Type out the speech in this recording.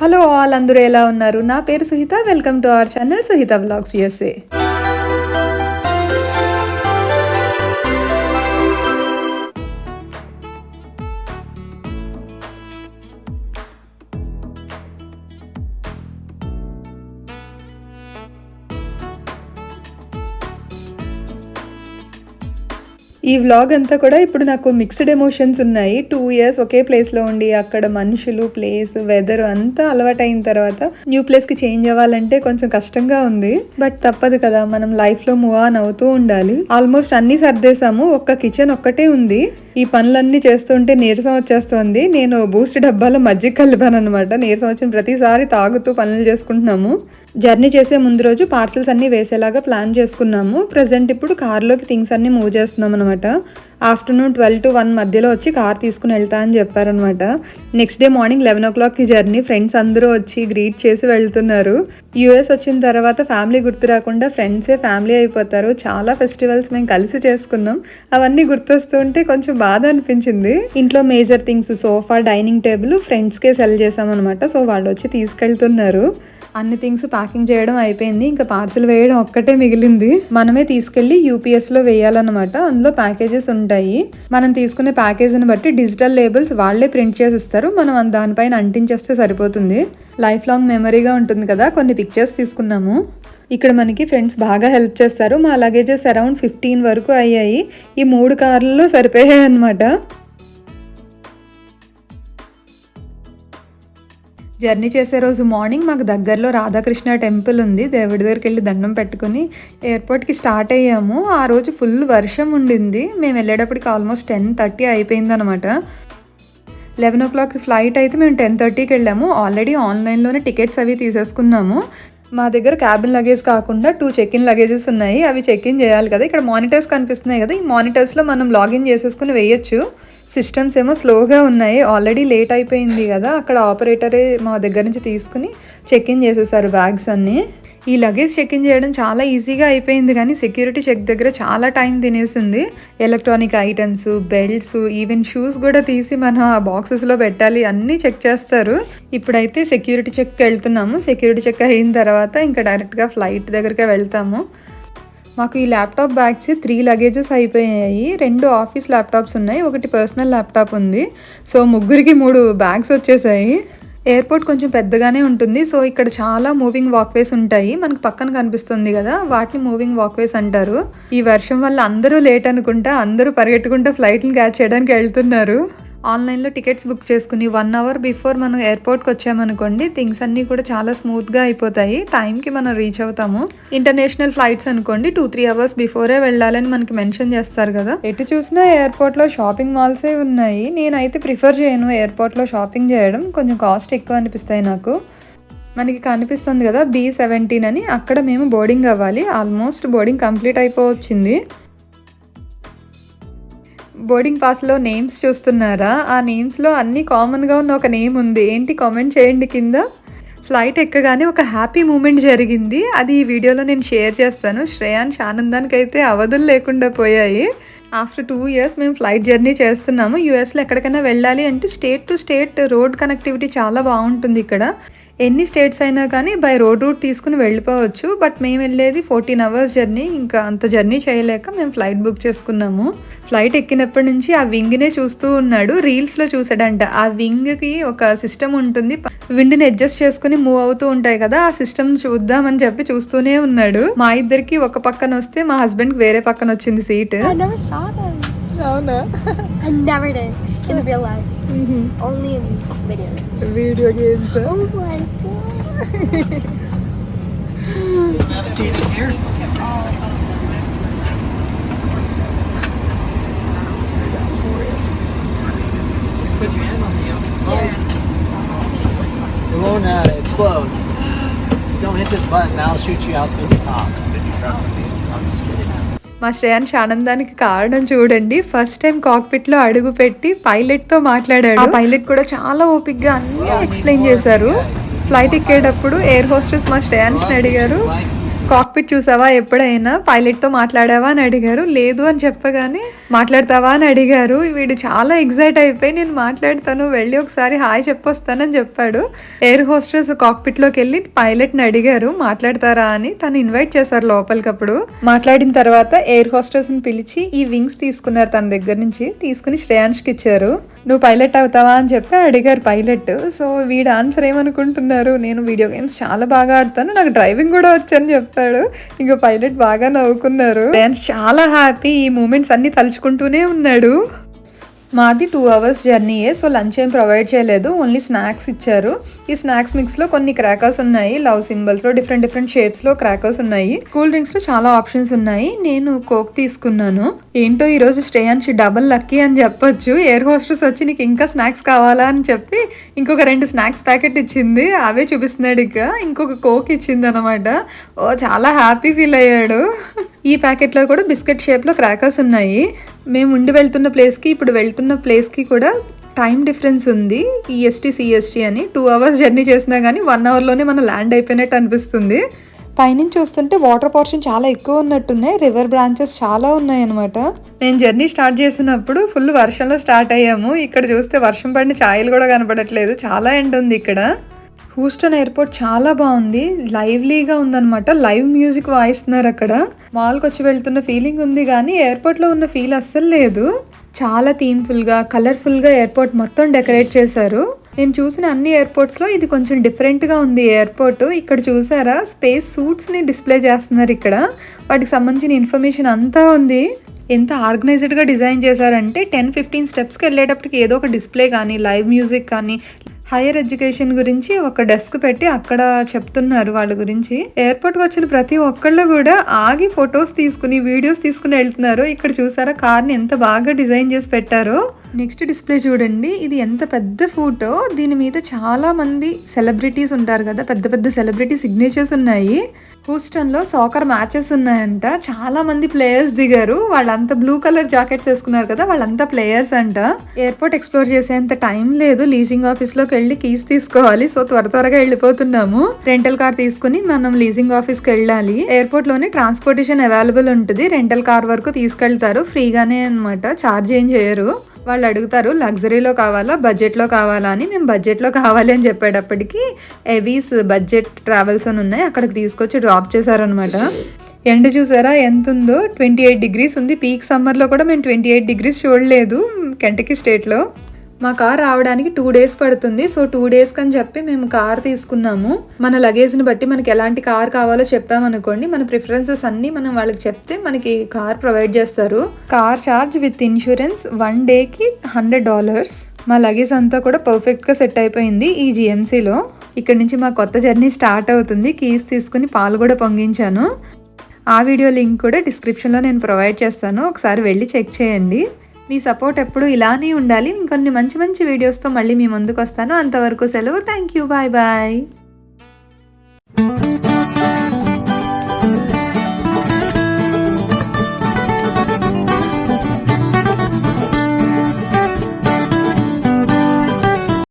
Hello all అందరూ ఎలా ఉన్నారు? నా పేరు Suhita. Welcome to our channel Suhita blogs USA ఈ వ్లాగ్ అంతా కూడా ఇప్పుడు నాకు మిక్స్డ్ ఎమోషన్స్ ఉన్నాయి. టూ ఇయర్స్ ఒకే ప్లేస్లో ఉండి అక్కడ మనుషులు ప్లేస్ వెదర్ అంతా అలవాటైన తర్వాత న్యూ ప్లేస్కి చేంజ్ అవ్వాలంటే కొంచెం కష్టంగా ఉంది. బట్ తప్పదు కదా మనం లైఫ్లో మూవ్ ఆన్ అవుతూ ఉండాలి. ఆల్మోస్ట్ అన్ని సర్దేశాము ఒక్క కిచెన్ ఒక్కటే ఉంది. ఈ పనులన్నీ చేస్తుంటే నీరసం వచ్చేస్తుంది. నేను బూస్ట్ డబ్బాలో మజ్జిగ కలిపాను అనమాట నీరసం వచ్చిన ప్రతిసారి తాగుతూ పనులు చేసుకుంటున్నాము. జర్నీ చేసే ముందు రోజు పార్సల్స్ అన్నీ వేసేలాగా ప్లాన్ చేసుకున్నాము. ప్రజెంట్ ఇప్పుడు కార్లోకి థింగ్స్ అన్నీ మూవ్ చేస్తున్నాం అనమాట ఆఫ్టర్నూన్ ట్వెల్వ్ టు వన్ మధ్యలో వచ్చి కార్ తీసుకుని వెళ్తా అని చెప్పారనమాట నెక్స్ట్ డే మార్నింగ్ లెవెన్ ఓ క్లాక్కి జర్నీ ఫ్రెండ్స్ అందరూ వచ్చి గ్రీట్ చేసి వెళ్తున్నారు. యూఎస్ వచ్చిన తర్వాత ఫ్యామిలీ గుర్తు రాకుండా ఫ్రెండ్సే ఫ్యామిలీ అయిపోతారు. చాలా ఫెస్టివల్స్ మేము కలిసి చేసుకున్నాం. అవన్నీ గుర్తొస్తుంటే కొంచెం బాధ అనిపించింది. ఇంట్లో major things sofa dining table ఫ్రెండ్స్కే sell చేసామన్నమాట సో వాళ్ళు వచ్చి తీసుకెళ్తున్నారు. అన్ని థింగ్స్ ప్యాకింగ్ చేయడం అయిపోయింది. ఇంకా పార్సిల్ వేయడం ఒక్కటే మిగిలింది. మనమే తీసుకెళ్ళి యూపీఎస్లో వేయాలన్నమాట. అందులో ప్యాకేజెస్ ఉంటాయి. మనం తీసుకునే ప్యాకేజీని బట్టి డిజిటల్ లేబుల్స్ వాళ్ళే ప్రింట్ చేసి ఇస్తారు మనం దానిపైన అంటించేస్తే సరిపోతుంది. లైఫ్ లాంగ్ మెమరీగా ఉంటుంది కదా. కొన్ని పిక్చర్స్ తీసుకున్నాము. ఇక్కడ మనకి ఫ్రెండ్స్ బాగా హెల్ప్ చేస్తారు. మా లగేజెస్ అరౌండ్ ఫిఫ్టీన్ వరకు అయ్యాయి. ఈ మూడు కార్లలో సరిపోయాయి అనమాట జర్నీ చేసే రోజు మార్నింగ్ మాకు దగ్గరలో రాధాకృష్ణ టెంపుల్ ఉంది. దేవుడి దగ్గరికి వెళ్ళి దండం పెట్టుకుని ఎయిర్పోర్ట్కి స్టార్ట్ అయ్యాము. ఆ రోజు ఫుల్ వర్షం ఉండింది. మేము వెళ్ళేటప్పటికి ఆల్మోస్ట్ టెన్ థర్టీ అయిపోయింది అనమాట లెవెన్ ఓ క్లాక్ ఫ్లైట్ అయితే మేము టెన్ థర్టీకి వెళ్ళాము. ఆల్రెడీ ఆన్లైన్లోనే టికెట్స్ అవి తీసేసుకున్నాము. మా దగ్గర క్యాబిన్ లగేజ్ కాకుండా టూ చెక్ ఇన్ లగేజెస్ ఉన్నాయి. అవి చెక్ ఇన్ చేయాలి కదా. ఇక్కడ మానిటర్స్ కనిపిస్తున్నాయి కదా. ఈ మానిటర్స్లో మనం లాగిన్ చేసేసుకుని వేయచ్చు. సిస్టమ్స్ ఏమో స్లోగా ఉన్నాయి. ఆల్రెడీ లేట్ అయిపోయింది కదా. అక్కడ ఆపరేటరే మా దగ్గర నుంచి తీసుకుని చెక్ ఇన్ చేసేసారు బ్యాగ్స్ అన్నీ. ఈ లగేజ్ చెక్ ఇన్ చేయడం చాలా ఈజీగా అయిపోయింది కానీ సెక్యూరిటీ చెక్ దగ్గర చాలా టైం తినేసింది. Electronic items belts even shoes కూడా తీసి మనం ఆ బాక్సెస్లో పెట్టాలి. అన్నీ చెక్ చేస్తారు. ఇప్పుడైతే సెక్యూరిటీ చెక్కి వెళ్తున్నాము. సెక్యూరిటీ చెక్ అయిన తర్వాత ఇంకా డైరెక్ట్గా ఫ్లైట్ దగ్గరికి వెళ్తాము. మాకు ఈ ల్యాప్టాప్ బ్యాగ్స్ త్రీ లగేజెస్ అయిపోయాయి. రెండు ఆఫీస్ ల్యాప్టాప్స్ ఉన్నాయి. ఒకటి పర్సనల్ ల్యాప్టాప్ ఉంది. సో ముగ్గురికి మూడు బ్యాగ్స్ వచ్చేసాయి. ఎయిర్పోర్ట్ కొంచెం పెద్దగానే ఉంటుంది. సో ఇక్కడ చాలా మూవింగ్ వాక్వేస్ ఉంటాయి. మనకు పక్కన కనిపిస్తుంది కదా వాటిని మూవింగ్ వాక్వేస్ అంటారు. ఈ వర్షం వల్ల అందరూ లేట్ అనుకుంటా అందరూ పరిగెట్టుకుంటా ఫ్లైట్ని క్యాచ్ చేయడానికి వెళ్తున్నారు. ఆన్లైన్లో టికెట్స్ బుక్ చేసుకుని వన్ అవర్ బిఫోర్ మనం ఎయిర్పోర్ట్కి వచ్చామనుకోండి థింగ్స్ అన్నీ కూడా చాలా స్మూత్గా అయిపోతాయి. టైంకి మనం రీచ్ అవుతాము. ఇంటర్నేషనల్ ఫ్లైట్స్ అనుకోండి టూ త్రీ అవర్స్ బిఫోరే వెళ్ళాలని మనకి మెన్షన్ చేస్తారు కదా. ఎటు చూసినా ఎయిర్పోర్ట్లో షాపింగ్ మాల్సే ఉన్నాయి. నేనైతే ప్రిఫర్ చేయను ఎయిర్పోర్ట్లో షాపింగ్ చేయడం. కొంచెం కాస్ట్ ఎక్కువ అనిపిస్తాయి నాకు. మనకి కనిపిస్తుంది కదా బీ సెవెంటీన్ అని. అక్కడ మేము బోర్డింగ్ అవ్వాలి. ఆల్మోస్ట్ బోర్డింగ్ కంప్లీట్ అయిపోవచ్చింది. బోర్డింగ్ పాస్లో నేమ్స్ చూస్తున్నారా? ఆ నేమ్స్లో అన్ని కామన్గా ఉన్న ఒక నేమ్ ఉంది. ఏంటి? కామెంట్ చేయండి కింద. ఫ్లైట్ ఎక్కగానే ఒక హ్యాపీ మూమెంట్ జరిగింది. అది ఈ వీడియోలో నేను షేర్ చేస్తాను. శ్రేయాన్స్ ఆనందానికి అయితే అవధులు లేకుండా పోయాయి. ఆఫ్టర్ టూ ఇయర్స్ మేము ఫ్లైట్ జర్నీ చేస్తున్నాము. యూఎస్లో ఎక్కడికైనా వెళ్ళాలి అంటే state to state road connectivity చాలా బాగుంటుంది ఇక్కడ. ఎన్ని స్టేట్స్ అయినా కానీ బై రోడ్ రూట్ తీసుకుని వెళ్ళిపోవచ్చు. బట్ మేము వెళ్ళేది ఫోర్టీన్ అవర్స్ జర్నీ. ఇంకా అంత జర్నీ చేయలేక మేము ఫ్లైట్ బుక్ చేసుకున్నాము. ఫ్లైట్ ఎక్కినప్పటి నుంచి ఆ వింగ్నే చూస్తూ ఉన్నాడు. రీల్స్లో చూసాడంట. ఆ వింగ్కి ఒక సిస్టమ్ ఉంటుంది. విండ్ని అడ్జస్ట్ చేసుకుని మూవ్ అవుతూ ఉంటాయి కదా ఆ సిస్టమ్ చూద్దామని చెప్పి చూస్తూనే ఉన్నాడు. మా ఇద్దరికి ఒక పక్కన వస్తే మా హస్బెండ్కి వేరే పక్కన వచ్చింది seat. in real life. Mm-hmm. Only in video games. Video games. Huh? Oh my god. See it here? Put your hand on the oh. It won't uh, explode. Don't hit this button, I'll shoot you out through the top. మా శ్రేయాన్స్ ఆనందానికి కారణం చూడండి. First time కాక్పిట్లో అడుగు పెట్టి పైలట్తో మాట్లాడాడు. ఆ pilot కూడా చాలా ఓపిక్గా అన్ని ఎక్స్ప్లెయిన్ చేశారు. ఫ్లైట్ ఎక్కేటప్పుడు ఎయిర్ హోస్టెస్ మా శ్రేయాన్స్ అడిగారు. కాక్పిట్ చూసావా? ఎప్పుడైనా పైలట్తో మాట్లాడావా అని అడిగారు. లేదు అని చెప్పగానే మాట్లాడతావా అని అడిగారు. వీడు చాలా ఎగ్జైట్ అయిపోయి నేను మాట్లాడతాను వెళ్ళి ఒకసారి హాయ్ చెప్పొస్తానని చెప్పాడు. ఎయిర్ హోస్టెస్ కాక్పిట్లోకి వెళ్ళి పైలట్ని అడిగారు. మాట్లాడతారా? అని తను ఇన్వైట్ చేశారు లోపలికప్పుడు మాట్లాడిన తర్వాత ఎయిర్ హోస్టెస్ని పిలిచి ఈ వింగ్స్ తీసుకున్నారు తన దగ్గర నుంచి తీసుకుని శ్రేయాంష్కి ఇచ్చారు. నువ్వు పైలట్ అవుతావా అని చెప్పి అడిగారు పైలట్ సో వీడు ఆన్సర్ ఏమనుకుంటున్నారు? నేను వీడియో గేమ్స్ చాలా బాగా ఆడతాను నాకు డ్రైవింగ్ కూడా వచ్చని చెప్పాడు. ఇంకా పైలట్ బాగా నవ్వుకున్నారు. డ్యాన్స్ చాలా హ్యాపీ ఈ మూమెంట్స్ అన్ని తలుచుకుంటూనే ఉన్నాడు. మాది టూ అవర్స్ జర్నీయే సో లంచ్ ఏం ప్రొవైడ్ చేయలేదు. ఓన్లీ స్నాక్స్ ఇచ్చారు. ఈ స్నాక్స్ మిక్స్లో కొన్ని క్రాకర్స్ ఉన్నాయి. లవ్ సింబల్స్లో డిఫరెంట్ డిఫరెంట్ షేప్స్లో క్రాకర్స్ ఉన్నాయి. కూల్ డ్రింక్స్లో చాలా ఆప్షన్స్ ఉన్నాయి. నేను కోక్ తీసుకున్నాను. ఏంటో ఈరోజు అని డబల్ లక్కీ అని చెప్పొచ్చు. ఎయిర్ హోస్టర్స్ వచ్చి నీకు ఇంకా స్నాక్స్ కావాలా? అని చెప్పి ఇంకొక రెండు స్నాక్స్ ప్యాకెట్ ఇచ్చింది. అవే చూపిస్తున్నాడు ఇక. ఇంకొక కోక్ ఇచ్చింది అనమాట ఓ చాలా హ్యాపీ ఫీల్ అయ్యాడు. ఈ ప్యాకెట్లో కూడా బిస్కెట్ షేప్లో క్రాకర్స్ ఉన్నాయి. మేము ఉండి వెళ్తున్న ప్లేస్కి ఇప్పుడు వెళ్తున్న ప్లేస్కి కూడా టైం డిఫరెన్స్ ఉంది. ఈఎస్టీ సిఎస్టీ అని టూ అవర్స్ జర్నీ చేసినా కానీ వన్ అవర్లోనే మనం ల్యాండ్ అయిపోయినట్టు అనిపిస్తుంది. పైనుంచి చూస్తుంటే వాటర్ పోర్షన్ చాలా ఎక్కువ ఉన్నట్టున్నాయి. రివర్ బ్రాంచెస్ చాలా ఉన్నాయి అనమాట మేము జర్నీ స్టార్ట్ చేసినప్పుడు ఫుల్ వర్షంలో స్టార్ట్ అయ్యాము. ఇక్కడ చూస్తే వర్షం పడిన ఛాయలు కూడా కనపడట్లేదు. చాలా ఎండ ఉంది ఇక్కడ. హూస్టన్ ఎయిర్పోర్ట్ చాలా బాగుంది. లైవ్లీగా ఉందన్నమాట. లైవ్ మ్యూజిక్ వాయిస్తున్నారు అక్కడ. మాల్కి వచ్చి వెళ్తున్న ఫీలింగ్ ఉంది కానీ ఎయిర్పోర్ట్లో ఉన్న ఫీల్ అస్సలు లేదు. చాలా థీమ్ఫుల్గా కలర్ఫుల్గా ఎయిర్పోర్ట్ మొత్తం డెకరేట్ చేశారు. నేను చూసిన అన్ని ఎయిర్పోర్ట్స్లో ఇది కొంచెం డిఫరెంట్గా ఉంది ఎయిర్పోర్ట్. ఇక్కడ చూసారా? స్పేస్ సూట్స్ని డిస్ప్లే చేస్తున్నారు ఇక్కడ. వాటికి సంబంధించిన ఇన్ఫర్మేషన్ అంతా ఉంది. ఎంత ఆర్గనైజ్డ్గా డిజైన్ చేశారంటే టెన్ ఫిఫ్టీన్ స్టెప్స్కి వెళ్ళేటప్పటికి ఏదో ఒక డిస్ప్లే కానీ లైవ్ మ్యూజిక్ కానీ హైయర్ ఎడ్యుకేషన్ గురించి ఒక డెస్క్ పెట్టి అక్కడ చెప్తున్నారు వాళ్ళ గురించి. ఎయిర్పోర్ట్ వచ్చిన ప్రతి ఒక్కళ్ళు కూడా ఆగి ఫొటోస్ తీసుకుని వీడియోస్ తీసుకుని వెళ్తున్నారు. ఇక్కడ చూసారా కార్ని ఎంత బాగా డిజైన్ చేసి పెట్టారో. నెక్స్ట్ డిస్ప్లే చూడండి. ఇది ఎంత పెద్ద ఫోటో దీని మీద చాలా మంది సెలబ్రిటీస్ ఉంటారు కదా. పెద్ద పెద్ద సెలబ్రిటీ సిగ్నేచర్స్ ఉన్నాయి. హూస్టన్లో సాకర్ మ్యాచెస్ ఉన్నాయంట. చాలా మంది ప్లేయర్స్ దిగారు. వాళ్ళంతా బ్లూ కలర్ జాకెట్స్ వేసుకున్నారు కదా. వాళ్ళంతా ప్లేయర్స్ అంట. ఎయిర్పోర్ట్ ఎక్స్ప్లోర్ చేసేంత టైం లేదు. లీజింగ్ ఆఫీస్లోకి వెళ్ళి కీస్ తీసుకోవాలి. సో త్వర త్వరగా వెళ్ళిపోతున్నాము. రెంటల్ కార్ తీసుకుని మనం లీజింగ్ ఆఫీస్కి వెళ్ళాలి. ఎయిర్పోర్ట్లోనే ట్రాన్స్పోర్టేషన్ అవైలబుల్ ఉంటుంది. రెంటల్ కార్ వరకు తీసుకెళ్తారు. ఫ్రీగానే అనమాట ఛార్జ్ ఏం చేయరు. వాళ్ళు అడుగుతారు లగ్జరీలో కావాలా? బడ్జెట్లో కావాలా? అని. మేము బడ్జెట్లో కావాలి అని చెప్పేటప్పటికి ఎవీస్ బడ్జెట్ ట్రావెల్స్ అని ఉన్నాయి. అక్కడికి తీసుకొచ్చి డ్రాప్ చేశారనమాట ఎండ చూసారా? ఎంత ఉందో ట్వంటీ ఎయిట్ డిగ్రీస్ ఉంది. పీక్ సమ్మర్లో కూడా మేము ట్వంటీ ఎయిట్ డిగ్రీస్ చూడలేదు కెంటకీ స్టేట్లో. మా కార్ రావడానికి టూ డేస్ పడుతుంది. సో టూ డేస్ అని చెప్పి మేము కార్ తీసుకున్నాము. మన లగేజ్ని బట్టి మనకి ఎలాంటి కార్ కావాలో చెప్పామనుకోండి మన ప్రిఫరెన్సెస్ అన్నీ మనం వాళ్ళకి చెప్తే మనకి కార్ ప్రొవైడ్ చేస్తారు. Car charge with insurance one డేకి హండ్రెడ్ డాలర్స్ మా లగేజ్ అంతా కూడా పర్ఫెక్ట్గా సెట్ అయిపోయింది ఈ జిఎంసీలో ఇక్కడ నుంచి మా కొత్త జర్నీ స్టార్ట్ అవుతుంది. కీస్ తీసుకుని పాలు కూడా పొంగించాను. ఆ వీడియో లింక్ కూడా డిస్క్రిప్షన్లో నేను ప్రొవైడ్ చేస్తాను. ఒకసారి వెళ్ళి చెక్ చేయండి. మీ సపోర్ట్ ఎప్పుడు ఇలానే ఉండాలి. ఇంకొన్ని మంచి మంచి వీడియోస్తో మళ్ళీ మీ ముందుకు వస్తాను అంతవరకు సెలవు. Thank you bye bye.